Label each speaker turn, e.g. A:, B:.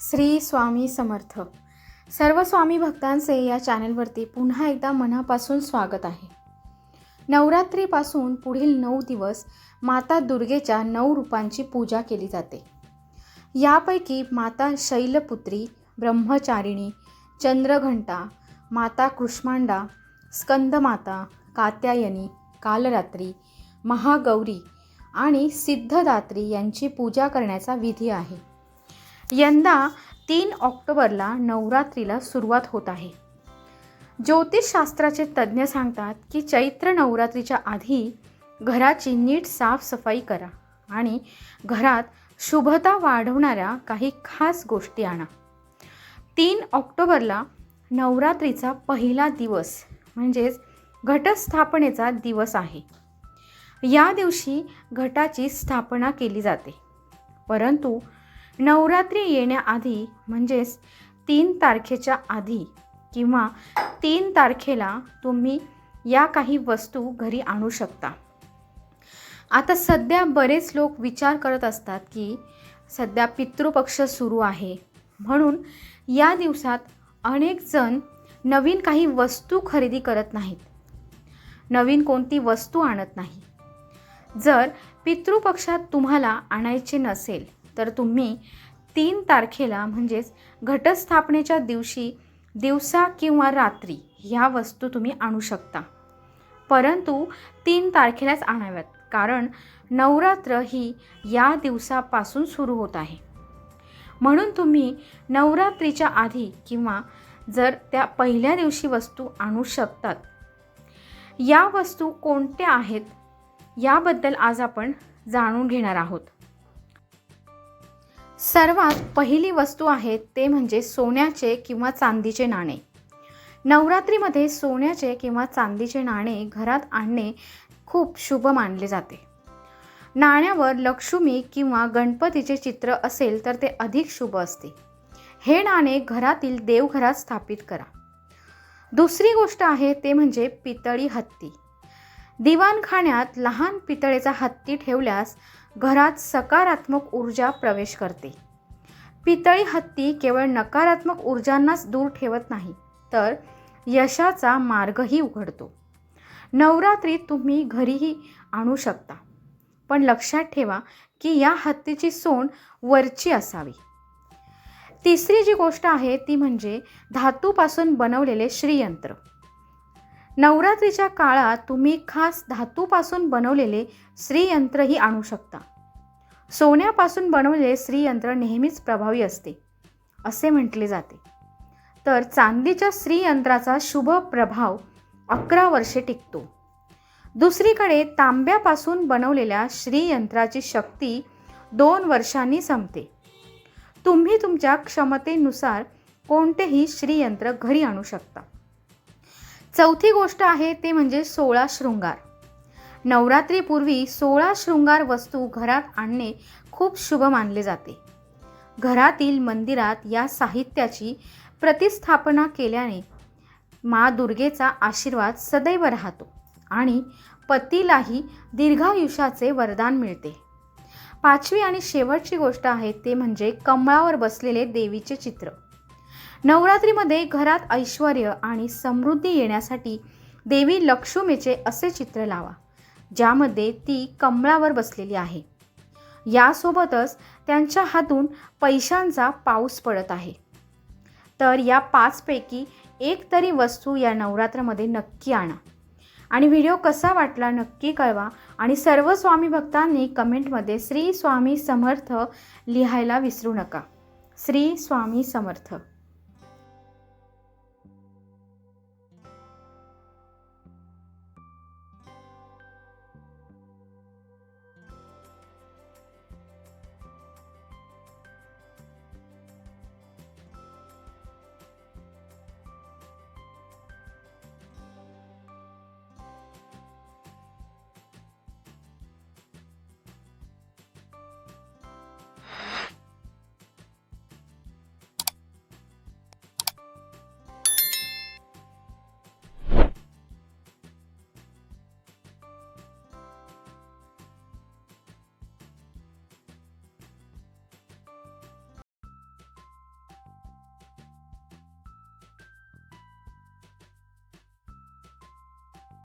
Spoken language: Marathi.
A: श्री स्वामी समर्थ. सर्व स्वामी भक्तांचे या चॅनलवरती पुन्हा एकदा मनापासून स्वागत आहे. नवरात्रीपासून पुढील नऊ दिवस माता दुर्गेच्या नऊ रूपांची पूजा केली जाते. यापैकी माता शैलपुत्री ब्रह्मचारिणी चंद्रघंटा माता कृष्मांडा स्कंदमाता कात्यायनी कालरात्री महागौरी आणि सिद्धदात्री यांची पूजा करण्याचा विधी आहे. यंदा तीन ऑक्टोबरला नवरात्रीला सुरुवात होत आहे. ज्योतिषशास्त्राचे तज्ज्ञ सांगतात की चैत्र नवरात्रीच्या आधी घराची नीट साफसफाई करा आणि घरात शुभता वाढवणाऱ्या काही खास गोष्टी आणा. तीन ऑक्टोबरला नवरात्रीचा पहिला दिवस म्हणजेच घटस्थापनेचा दिवस आहे. या दिवशी घटाची स्थापना केली जाते. परंतु नवरात्री येण्याआधी म्हणजेच तीन तारखेच्या आधी किंवा तीन तारखेला तुम्ही या काही वस्तू घरी आणू शकता. आता सध्या बरेच लोक विचार करत असतात की सध्या पितृपक्ष सुरू आहे. म्हणून या दिवसात अनेक जण नवीन काही वस्तू खरेदी करत नाहीत. नवीन कोणती वस्तू आणत नाही. जर पितृपक्षात तुम्हाला आणायचे नसेल तर तुम्ही तीन तारखेला म्हणजेच घटस्थापनेच्या दिवशी दिवसा किंवा रात्री ह्या वस्तू तुम्ही आणू शकता. परंतु तीन तारखेलाच आणाव्यात कारण नवरात्र ही या दिवसापासून सुरू होत आहे. म्हणून तुम्ही नवरात्रीच्या आधी किंवा जर त्या पहिल्या दिवशी वस्तू आणू शकतात या वस्तू कोणत्या आहेत याबद्दल आज आपण जाणून घेणार आहोत. सर्वात पहिली वस्तू आहे ते म्हणजे सोन्याचे किंवा चांदीचे नाणे. नवरात्रीमध्ये सोन्याचे किंवा चांदीचे नाणे घरात आणणे खूप शुभ मानले जाते. नाण्यावर लक्ष्मी किंवा गणपतीचे चित्र असेल तर ते अधिक शुभ असते. हे नाणे घरातील देवघरात स्थापित करा. दुसरी गोष्ट आहे ते म्हणजे पितळी हत्ती. दिवाणखाण्यात लहान पितळेचा हत्ती ठेवल्यास घरात सकारात्मक ऊर्जा प्रवेश करते. पितळी हत्ती केवळ नकारात्मक ऊर्जांनाच दूर ठेवत नाही तर यशाचा मार्गही उघडतो. नवरात्रीत तुम्ही घरीही आणू शकता पण लक्षात ठेवा की या हत्तीची सोंड वरची असावी. तिसरी जी गोष्ट आहे ती म्हणजे धातूपासून बनवलेले श्रीयंत्र. नवरात्रीच्या काळात तुम्ही खास धातूपासून बनवलेले श्रीयंत्रही आणू शकता. सोन्यापासून बनवलेले श्रीयंत्र नेहमीच प्रभावी असते असे म्हटले जाते. तर चांदीच्या श्रीयंत्राचा शुभ प्रभाव अकरा वर्षे टिकतो. दुसरीकडे तांब्यापासून बनवलेल्या श्रीयंत्राची शक्ती दोन वर्षांनी संपते. तुम्ही तुमच्या क्षमतेनुसार कोणतेही श्रीयंत्र घरी आणू शकता. चौथी गोष्ट आहे ते म्हणजे सोळा शृंगार. नवरात्रीपूर्वी सोळा शृंगार वस्तू घरात आणणे खूप शुभ मानले जाते. घरातील मंदिरात या साहित्याची प्रतिस्थापना केल्याने मा दुर्गेचा आशीर्वाद सदैव राहतो आणि पतीलाही दीर्घायुष्याचे वरदान मिळते. पाचवी आणि शेवटची गोष्ट आहे ते म्हणजे कमळावर बसलेले देवीचे चित्र. नवरात्रीमध्ये घरात ऐश्वर आणि समृद्धी येण्यासाठी देवी लक्ष्मीचे असे चित्र लावा ज्यामध्ये ती कमळावर बसलेली आहे. यासोबतच त्यांच्या हातून पैशांचा पाऊस पडत आहे. तर या पाचपैकी एक तरी वस्तू या नवरात्रामध्ये नक्की आणा. आणि व्हिडिओ कसा वाटला नक्की कळवा आणि सर्व स्वामी भक्तांनी कमेंटमध्ये श्री स्वामी समर्थ लिहायला विसरू नका. श्री स्वामी समर्थ.